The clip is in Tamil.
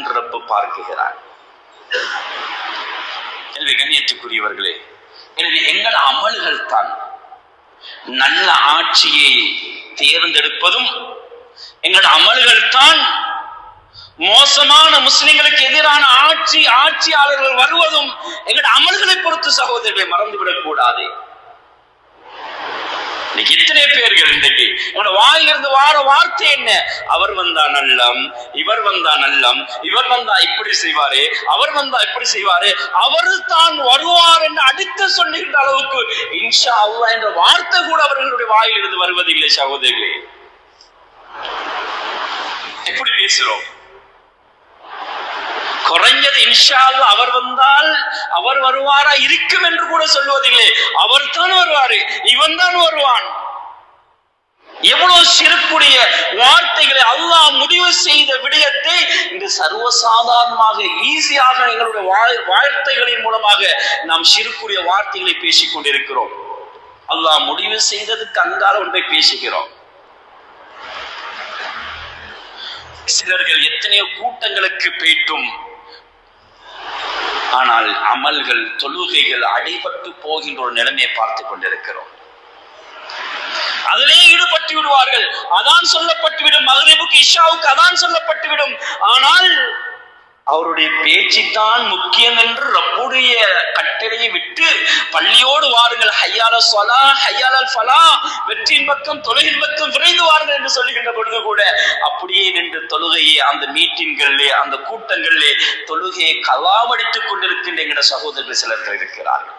என்று ரப்பு பார்க்குகிறார் எனவே கண்ணியத்துக்குரியவர்களே எனவே எங்கள் அமல்கள் தான் நல்ல ஆட்சியை தேர்ந்தெடுப்பதும் எங்களோட அமல்கள் தான் மோசமான முஸ்லிம்களுக்கு எதிரான ஆட்சி ஆட்சியாளர்கள் வருவதும் எங்களோட அமல்களை பொறுத்து சகோதரர்களை மறந்துவிடக் கூடாது இன்னைக்கு எத்தனை பேர்கள் இன்றைக்கு? உங்களோட வாயிலிருந்து வார வார்த்தை என்ன? அவர் வந்தா நல்லம் இவர் வந்தா நல்லம் இவர் வந்தா இப்படி செய்வாரு அவர் வந்தா இப்படி செய்வாரு அவர் தான் வருவார் என்று அடித்து சொல்லுகின்ற அளவுக்கு இன்ஷா அல்லா என்ற வார்த்தை கூட அவர்களுடைய வாயிலிருந்து வருவதில்லை சகோதரிகளே. எப்படி பேசுறோம்? குறைஞ்சது இன்ஷா அல்லாஹ் அவர் வந்தால் அவர் வருவாரா இருக்கும் என்று கூட சொல்வதில்லை. அவர் தான் வருவாரு இவன் தான் வருவான். எவ்வளவு சிறப்புடைய வார்த்தைகளை அல்லாஹ் முடிவு செய்த விடயத்தை இந்த சர்வசாதாரணமாக ஈஸியாக எங்களுடைய வாழ்- வார்த்தைகளின் மூலமாக நாம் சிறுக்குரிய வார்த்தைகளை பேசிக் கொண்டிருக்கிறோம். அல்லாஹ் முடிவு செய்ததுக்கு அங்கால ஒன்றை பேசுகிறோம். சிலர்கள் எத்தனையோ கூட்டங்களுக்கு போயிட்டும். ஆனால் அமல்கள் தொழுகைகள் அடிபட்டு போகின்ற ஒரு நிலைமையை பார்த்து கொண்டிருக்கிறோம். அதிலே ஈடுபட்டு விடுவார்கள். அதான் சொல்லப்பட்டுவிடும் மகரிபுக்கு இஷாவுக்கு அதான் சொல்லப்பட்டு விடும். ஆனால் அவருடைய பேச்சு தான் முக்கியம் என்று ரப்புடைய கட்டளையை விட்டு பள்ளியோடு வாருங்கள். ஹையால சொலா ஹையால ஃபலா. வெற்றியின் பக்கம் தொழுகின் பக்கம் விரைந்து வாருங்கள் என்று சொல்லுகின்ற பொழுது கூட அப்படியே நின்று தொழுகையை அந்த மீட்டின்களிலே அந்த கூட்டங்களிலே தொழுகையை கலாவடித்துக் கொண்டிருக்கின்ற எங்கட சகோதரர்கள் சிலர்கள் இருக்கிறார்கள்.